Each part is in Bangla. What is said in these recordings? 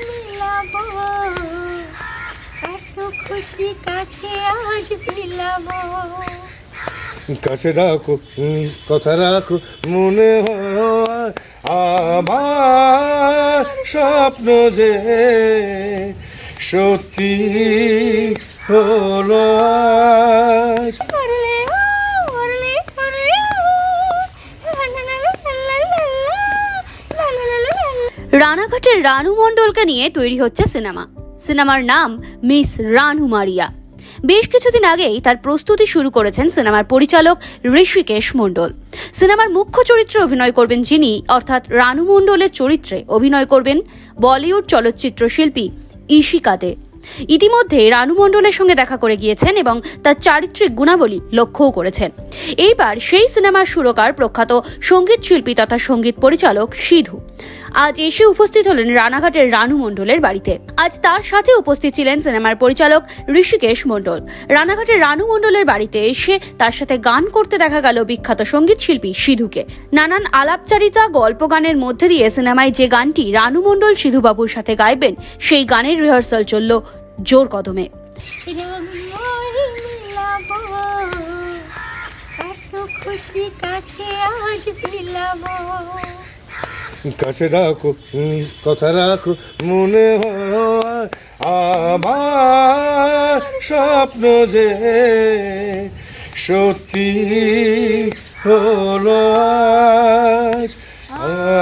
মিলাবো এত খুশি কাকে আজ বিলাবো কাছে রাখো কথা রাখো, মনে হয় আমার স্বপ্ন যে সত্যি হলো রানাঘাটের রানু মণ্ডলকে নিয়ে তৈরি হচ্ছে সিনেমা। সিনেমার নাম মিস রানু মারিয়া। বেশ কিছুদিন আগেই তার প্রস্তুতি শুরু করেছেন সিনেমার পরিচালক ঋষিকেশ মণ্ডল। সিনেমার মুখ্য চরিত্রে অভিনয় করবেন যিনি, অর্থাৎ রানু মণ্ডলের চরিত্রে অভিনয় করবেন বলিউড চলচ্চিত্র শিল্পী ইশিকা দে। ইতিমধ্যে রানু মণ্ডলের সঙ্গে দেখা করে গিয়েছেন এবং তার চারিত্রিক গুণাবলী লক্ষ্যও করেছেন। এইবার সেই সিনেমার সুরকার প্রখ্যাত সংগীত শিল্পী তথা সংগীত পরিচালক সিধু। আজ এসে উপস্থিত হলেন রানাঘাটের রানু মণ্ডলের বাড়িতে। আজ তার সাথে উপস্থিত ছিলেন সিনেমার পরিচালক ঋষিকেশ মণ্ডল। রানাঘাটের রানু মণ্ডলের বাড়িতে এসে তার সাথে গান করতে দেখা গেল বিখ্যাত সংগীত শিল্পী সিধুকে। নানান আলাপচারিতা, গল্প গানের মধ্যে দিয়ে সিনেমায় যে গানটি রানু মণ্ডল সিধুবাবুর সাথে গাইবেন, সেই গানের রিহার্সাল চলল জোর কদমে। খুশি কাকে আজ বিলাবো? কাছে রাখো কথা রাখো, মনে হয় আমার স্বপ্ন যে সত্যি হলো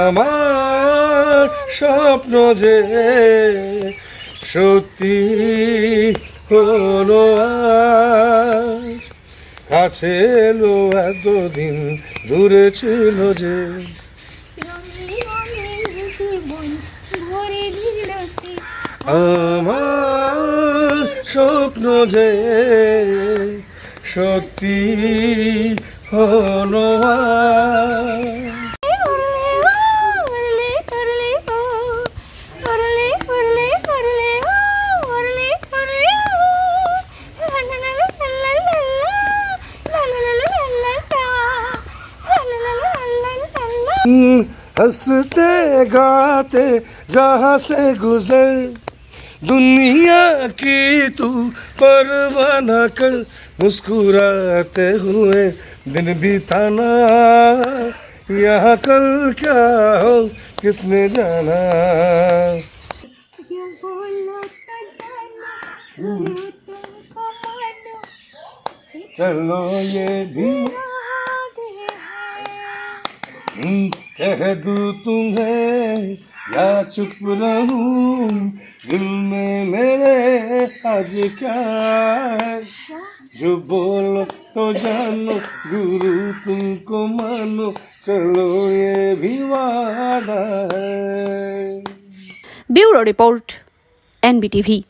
আমার স্বপ্ন যে সত্যি হলো কাছে এলো এতদিন, দূরে ছিল যে ভরে দিল সে আমার স্বপ্ন যে সত্যি হলো আজ। हँसते गाते जहाँ से गुजर। दुनिया की तू परवाना कर मुस्कुराते हुए दिन बिताना। यहाँ कल क्या हो किसने जाना? हम्म। चलो ये भी कह दूँ तुम्हें या चुप रहूं दिल में मेरे आज क्या है जो बोलो तो जानो गुरु तुमको मानो चलो ये भी वादा है ब्यूरो रिपोर्ट एनबीटीवी